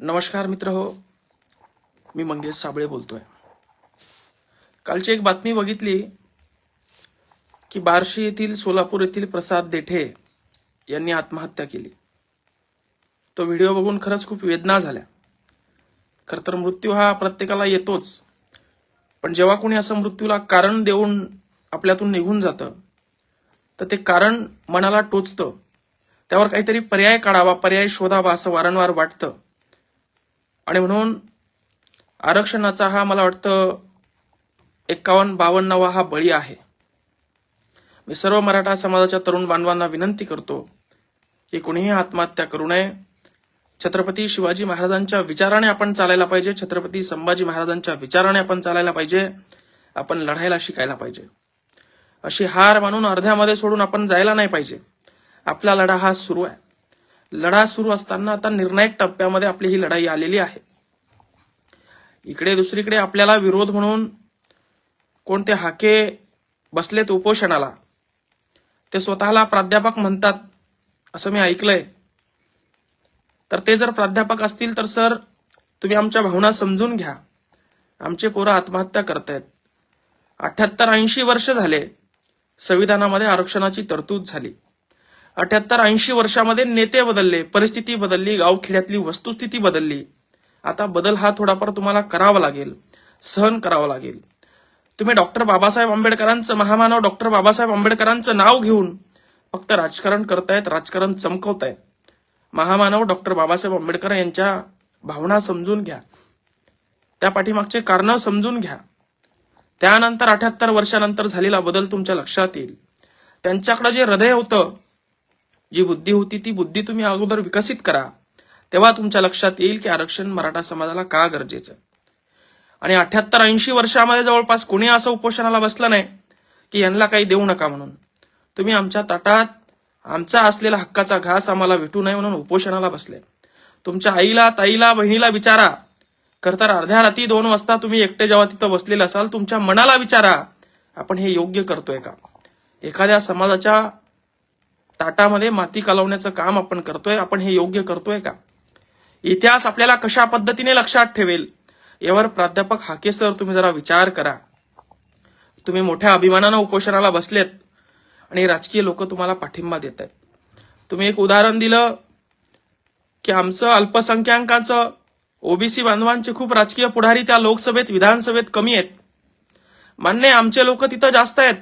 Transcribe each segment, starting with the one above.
नमस्कार मित्र हो. मी मंगेश साबळे बोलतोय. कालची एक बातमी बघितली की बार्शी येथील सोलापूर येथील प्रसाद देठे यांनी आत्महत्या केली. तो व्हिडिओ बघून खरंच खूप वेदना झाल्या. खरं तर मृत्यू हा प्रत्येकाला येतोच. पण जेव्हा कोणी असं मृत्यूला कारण देऊन आपल्यातून निघून जातं तर ते कारण मनाला टोचतं. त्यावर काहीतरी पर्याय काढावा पर्याय शोधावा असं वारंवार वाटतं. आणि म्हणून आरक्षणाचा हा मला वाटतं एक्कावन्न बावन्नावा हा बळी आहे. मी सर्व मराठा समाजाच्या तरुण बांधवांना विनंती करतो की कुणीही आत्महत्या करू नये. छत्रपती शिवाजी महाराजांच्या विचाराने आपण चालायला पाहिजे. छत्रपती संभाजी महाराजांच्या विचाराने आपण चालायला पाहिजे. आपण लढायला शिकायला पाहिजे. अशी हार मानून अर्ध्यामध्ये सोडून आपण जायला नाही पाहिजे. आपला लढा हा सुरू आहे. लढा सुरू असताना आता निर्णायक टप्प्यामध्ये आपली ही लढाई आलेली आहे. इकडे दुसरीकडे आपल्याला विरोध म्हणून कोणते हाके बसलेत उपोषणाला ते स्वतःला प्राध्यापक म्हणतात असं मी ऐकलंय. तर ते जर प्राध्यापक असतील तर सर तुम्ही आमच्या भावना समजून घ्या. आमचे पोरं आत्महत्या करतायत. अठ्याहत्तर ऐंशी वर्ष झाले संविधानामध्ये आरक्षणाची तरतूद झाली. अठ्याहत्तर ऐंशी वर्षामध्ये नेते बदलले परिस्थिती बदलली गावखेड्यातली वस्तुस्थिती बदलली. आता बदल हा थोडाफार तुम्हाला करावा लागेल सहन करावा लागेल. तुम्ही डॉक्टर बाबासाहेब आंबेडकरांचं महामानव डॉक्टर बाबासाहेब आंबेडकरांचं नाव घेऊन फक्त राजकारण करतायत राजकारण चमकवतायत. महामानव डॉक्टर बाबासाहेब आंबेडकर यांच्या भावना समजून घ्या. त्या पाठीमागचे कारण समजून घ्या. त्यानंतर अठ्याहत्तर वर्षानंतर झालेला बदल तुमच्या लक्षात येईल. त्यांच्याकडे जे हृदय होतं जी बुद्धी होती ती बुद्धी तुम्ही अगोदर विकसित करा. तेव्हा तुमच्या लक्षात येईल की आरक्षण मराठा समाजाला का गरजेचं आहे. आणि अठ्याहत्तर ऐंशी वर्षामध्ये जवळपास कोणी असं उपोषणाला बसलं नाही की यांना काही देऊ नका म्हणून. तुम्ही आमच्या ताटात आमचा असलेला हक्काचा घास आम्हाला भेटू नये म्हणून उपोषणाला बसले. तुमच्या आईला ताईला बहिणीला विचारा. खरं अर्ध्या रात्री दोन वाजता तुम्ही एकटे जेव्हा तिथं बसलेले असाल तुमच्या मनाला विचारा. आपण हे योग्य करतोय का? एखाद्या समाजाच्या ताटामध्ये माती कालवण्याचं काम आपण करतोय आपण हे योग्य करतोय का? इतिहास आपल्याला कशा पद्धतीने लक्षात ठेवेल? यावर प्राध्यापक हाके सर तुम्ही जरा विचार करा. तुम्ही मोठ्या अभिमानानं उपोषणाला बसलेत आणि राजकीय लोक तुम्हाला पाठिंबा देत आहेत तुम्ही एक उदाहरण दिलं की आमचं अल्पसंख्याकांचं ओबीसी बांधवांचे खूप राजकीय पुढारी त्या लोकसभेत विधानसभेत कमी आहेत. मान्य आमचे लोक तिथं जास्त आहेत.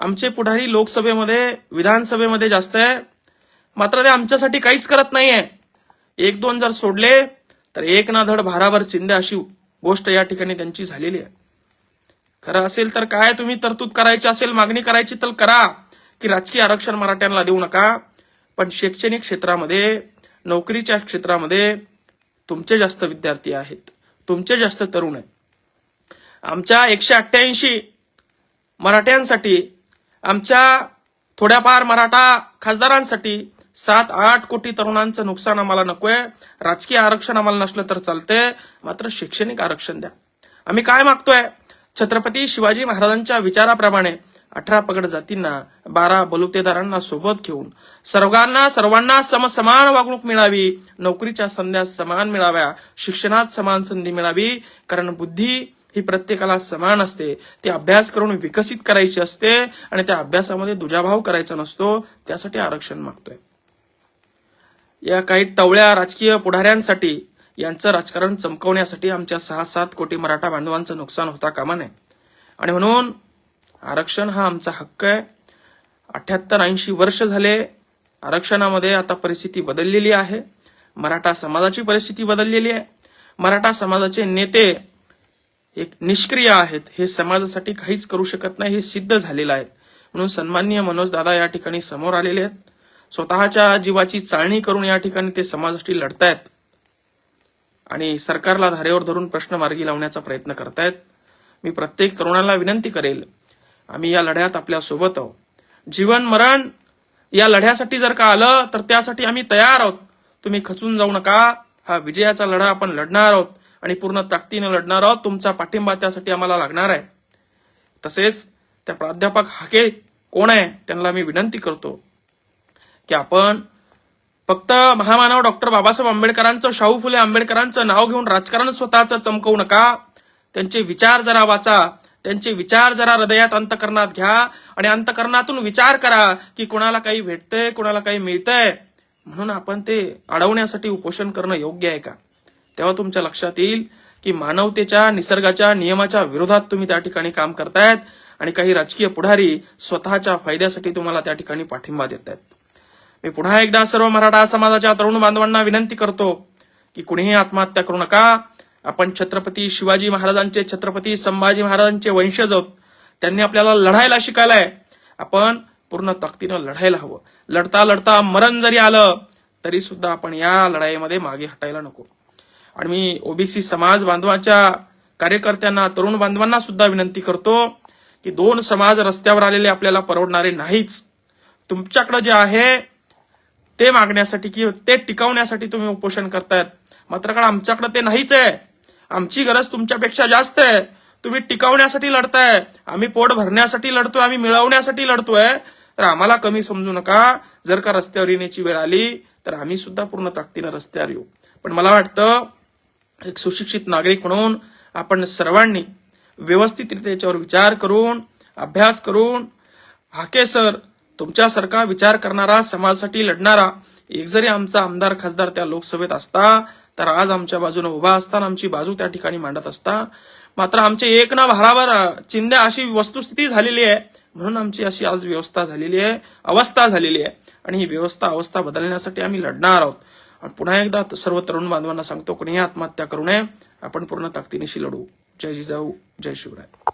आमचे पुढारी लोकसभेमध्ये विधानसभेमध्ये जास्त आहे. मात्र ते आमच्यासाठी काहीच करत नाहीये. एक दोन जर सोडले तर एक ना धड भाराभर चिंदे अशी गोष्ट या ठिकाणी त्यांची झालेली आहे. खरं असेल तर काय तुम्ही तरतूद करायची असेल मागणी करायची तर करा की राजकीय आरक्षण मराठ्यांना देऊ नका. पण शैक्षणिक क्षेत्रामध्ये नोकरीच्या क्षेत्रामध्ये तुमचे जास्त विद्यार्थी आहेत. तुमचे जास्त तरुण आहेत. आमच्या एकशे अठ्ठ्याऐंशी मराठ्यांसाठी आमच्या थोड्याफार मराठा खासदारांसाठी सात आठ कोटी तरुणांचं नुकसान आम्हाला नकोय. राजकीय आरक्षण आम्हाला नसलं तर चालतंय. मात्र शैक्षणिक आरक्षण द्या. आम्ही काय मागतोय? छत्रपती शिवाजी महाराजांच्या विचाराप्रमाणे अठरा पगड जातींना बारा बलुतेदारांना सोबत घेऊन सर्वांना सर्वांना समसमान वागणूक मिळावी नोकरीच्या संध्या समान मिळाव्या शिक्षणात समान संधी मिळावी कारण बुद्धी ही प्रत्येकाला समान असते. ती अभ्यास करून विकसित करायची असते आणि त्या अभ्यासामध्ये दुजाभाव करायचा नसतो त्यासाठी आरक्षण मागतोय. या काही टवळ्या राजकीय पुढाऱ्यांसाठी यांचं राजकारण चमकवण्यासाठी आमच्या सहा सात कोटी मराठा बांधवांचं नुकसान होता कामा नये. आणि म्हणून आरक्षण हा आमचा हक्क आहे. अठ्याहत्तर ऐंशी वर्ष झाले आरक्षणामध्ये आता परिस्थिती बदललेली आहे. मराठा समाजाची परिस्थिती बदललेली आहे. मराठा समाजाचे नेते एक निष्क्रिय आहेत. हे समाजासाठी काहीच करू शकत नाही हे सिद्ध झालेलं आहे. म्हणून सन्माननीय मनोज दादा या ठिकाणी समोर आलेले आहेत. स्वतःच्या जीवाची चाळणी करून या ठिकाणी ते समाजासाठी लढतायत. आणि सरकारला धारेवर धरून प्रश्न मार्गी लावण्याचा प्रयत्न करतायत. मी प्रत्येक तरुणाला विनंती करेल आम्ही या लढ्यात आपल्यासोबत आहोत. जीवन मरण या लढ्यासाठी जर का आलं तर त्यासाठी आम्ही तयार आहोत. तुम्ही खचून जाऊ नका. हा विजयाचा लढा आपण लढणार आहोत. आणि पूर्ण ताकदीने लढणार आहोत. तुमचा पाठिंबा त्यासाठी आम्हाला लागणार आहे. तसेच त्या प्राध्यापक हाके कोण आहे त्यांना मी विनंती करतो की आपण फक्त महामानव डॉक्टर बाबासाहेब आंबेडकरांचं शाहू फुले आंबेडकरांचं नाव घेऊन राजकारण स्वतःचं चमकवू नका. त्यांचे विचार जरा वाचा. त्यांचे विचार जरा हृदयात अंतकरणात घ्या आणि अंतकरणातून विचार करा की कोणाला काही भेटतंय कोणाला काही मिळतंय. म्हणून आपण ते अडवण्यासाठी उपोषण करणं योग्य आहे का? तेव्हा तुमच्या लक्षात येईल की मानवतेच्या निसर्गाच्या नियमाच्या विरोधात तुम्ही त्या ठिकाणी काम करतायत आणि काही राजकीय पुढारी स्वतःच्या फायद्यासाठी तुम्हाला त्या ठिकाणी पाठिंबा देत आहेत मी पुन्हा एकदा सर्व मराठा समाजाच्या तरुण बांधवांना विनंती करतो की कुणीही आत्महत्या करू नका. आपण छत्रपती शिवाजी महाराजांचे छत्रपती संभाजी महाराजांचे वंशज आहोत. त्यांनी आपल्याला लढायला शिकायलाय. आपण पूर्ण ताकदीनं लढायला हवं. लढता लढता मरण जरी आलं तरी सुद्धा आपण या लढाईमध्ये मागे हटायला नको. आणि मी ओबीसी समाज बांधवाच्या कार्यकर्त्यांना तरुण बांधवांना सुद्धा विनंती करतो की दोन समाज रस्त्यावर आलेले आपल्याला परवडणारे नाहीच. तुमच्याकडे जे आहे ते मागण्यासाठी किंवा ते टिकवण्यासाठी तुम्ही उपोषण करतायत. मात्र कारण आमच्याकडे ते नाहीच आहे. आमची गरज तुमच्यापेक्षा जास्त आहे. तुम्ही टिकवण्यासाठी लढताय. आम्ही पोट भरण्यासाठी लढतोय. आम्ही मिळवण्यासाठी लढतोय. तर आम्हाला कमी समजू नका. जर का रस्त्यावर येण्याची वेळ आली तर आम्ही सुद्धा पूर्ण ताकदीनं रस्त्यावर येऊ. पण मला वाटतं एक सुशिक्षित नागरिक म्हणून आपण सर्वांनी व्यवस्थितरित्या याच्यावर विचार करून अभ्यास करून हाके सर तुमच्यासारखा विचार करणारा समाजासाठी लढणारा एक जरी आमचा आमदार खासदार त्या लोकसभेत असता तर आज आमच्या बाजूने उभा असताना आमची बाजू त्या ठिकाणी मांडत असता. मात्र आमचे एक ना भारावर चिंध्या अशी वस्तुस्थिती झालेली आहे म्हणून आमची अशी आज व्यवस्था झालेली आहे अवस्था झालेली आहे. आणि ही व्यवस्था अवस्था बदलण्यासाठी आम्ही लढणार आहोत. पुन्हा एकदा सर्व तरुण बांधवांना सांगतो कोणीही आत्महत्या करू नये. आपण पूर्ण ताकदीनिशी लढू. जय जिजाऊ जय शिवराय.